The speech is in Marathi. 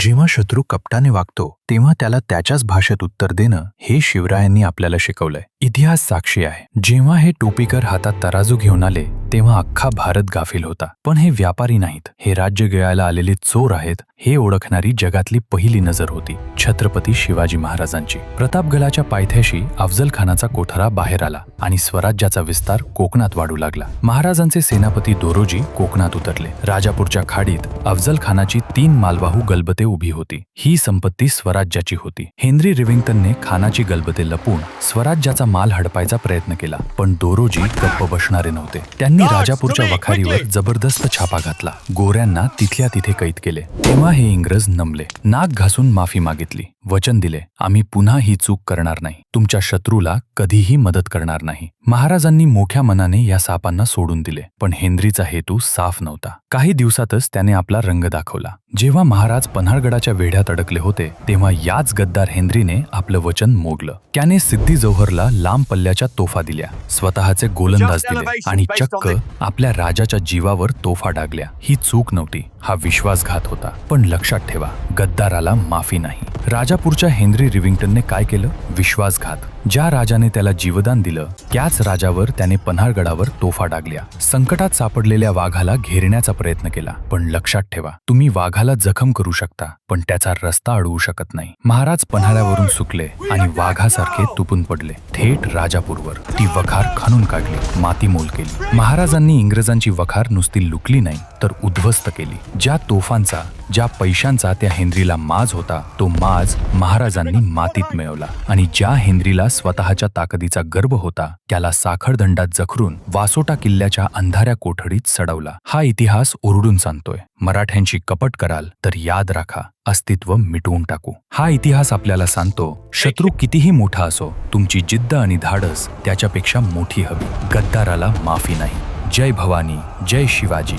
जेव्हा शत्रू कपटाने वागतो तेव्हा त्याला त्याच्याच भाषेत उत्तर देणं हे शिवरायांनी आपल्याला शिकवलंय. इतिहास साक्षी आहे. जेव्हा हे टोपीकर हातात तराजू घेऊन आले तेव्हा अख्खा भारत गाफील होता. पण हे व्यापारी नाहीत. हे राज्य गिळायला आलेले चोर आहेत हे ओळखणारी जगातली पहिली नजर होती छत्रपती शिवाजी महाराजांची. प्रतापगडाच्या पायथ्याशी अफजल खानाचा कोठारा बाहेर आला आणि स्वराज्याचा विस्तार कोकणात वाढू लागला. महाराजांचे सेनापती दोरोजी कोकणात उतरले. राजापूरच्या खाडीत अफजल खानाची तीन मालवाहू गलबते उभी होती. ही संपत्ती स्वराज स्वराज्याची होती. हेनरी रिव्हिंग्टनने खानाची गलबते लपून स्वराज्याचा माल हडपायचा प्रयत्न केला पण दोरोजी गप्प बसणारे नव्हते. त्यांनी राजापूरच्या वखारीवर जबरदस्त छापा घातला. गोऱ्यांना तिथल्या तिथे कैद केले. तेव्हा हे इंग्रज नमले. नाक घासून माफी मागितली. वचन दिले आम्ही पुन्हा ही चूक करणार नाही. तुमच्या शत्रूला कधीही मदत करणार नाही. महाराजांनी मोठ्या मनाने या सापांना सोडून दिले पण हेनरीचा हेतू साफ नव्हता. काही दिवसातच त्याने आपला रंग दाखवला. जेव्हा महाराज पन्हाळगडाच्या वेढ्यात अडकले होते तेव्हा याच गद्दार हेनरीने आपलं वचन मोगलं त्याने सिद्धी जौहरला लांब पल्ल्याच्या तोफा दिल्या. स्वतःचे गोलंदाज दिले आणि चक्क आपल्या राजाच्या जीवावर तोफा डागल्या. ही चूक नव्हती हा विश्वासघात होता. पण लक्षात ठेवा गद्दाराला माफी नाही. राजापूरच्या हेनरी रिव्हिंग्टनने काय केलं? विश्वासघात. ज्या राजाने त्याला जीवदान दिलं त्याच राजावर त्याने पन्हाळगडावर तोफा डागल्या. संकटात सापडलेल्या वाघाला घेरण्याचा प्रयत्न केला पण लक्षात ठेवा तुम्ही वाघाला जखम करू शकता पण त्याचा रस्ता अडवू शकत नाही. महाराज पन्हाळ्यावरून सुकले आणि वाघासारखे तुपून पडले. थेट राजापूरवर. ती वखार खणून काढली मातीमोल केली. महाराजांनी इंग्रजांची वखार नुसती लुकली नाही तर उद्ध्वस्त केली. ज्या तोफांचा ज्या पैशांचा त्या हेनरीला माज होता तो माज महाराजांनी मातीत मिळवला. आणि ज्या हेनरीला स्वतःच्या ताकदीचा गर्व होता त्याला साखरदंडात जखरून वासोटा किल्ल्याच्या अंधाऱ्या कोठडीत सडवला. हा इतिहास ओरडून सांगतोय. मराठ्यांची कपट कराल तर याद राखा. अस्तित्व मिटवून टाकू. हा इतिहास आपल्याला सांगतो शत्रू कितीही मोठा असो तुमची जिद्द आणि धाडस त्याच्यापेक्षा मोठी हवी. गद्दाराला माफी नाही. जय भवानी जय शिवाजी.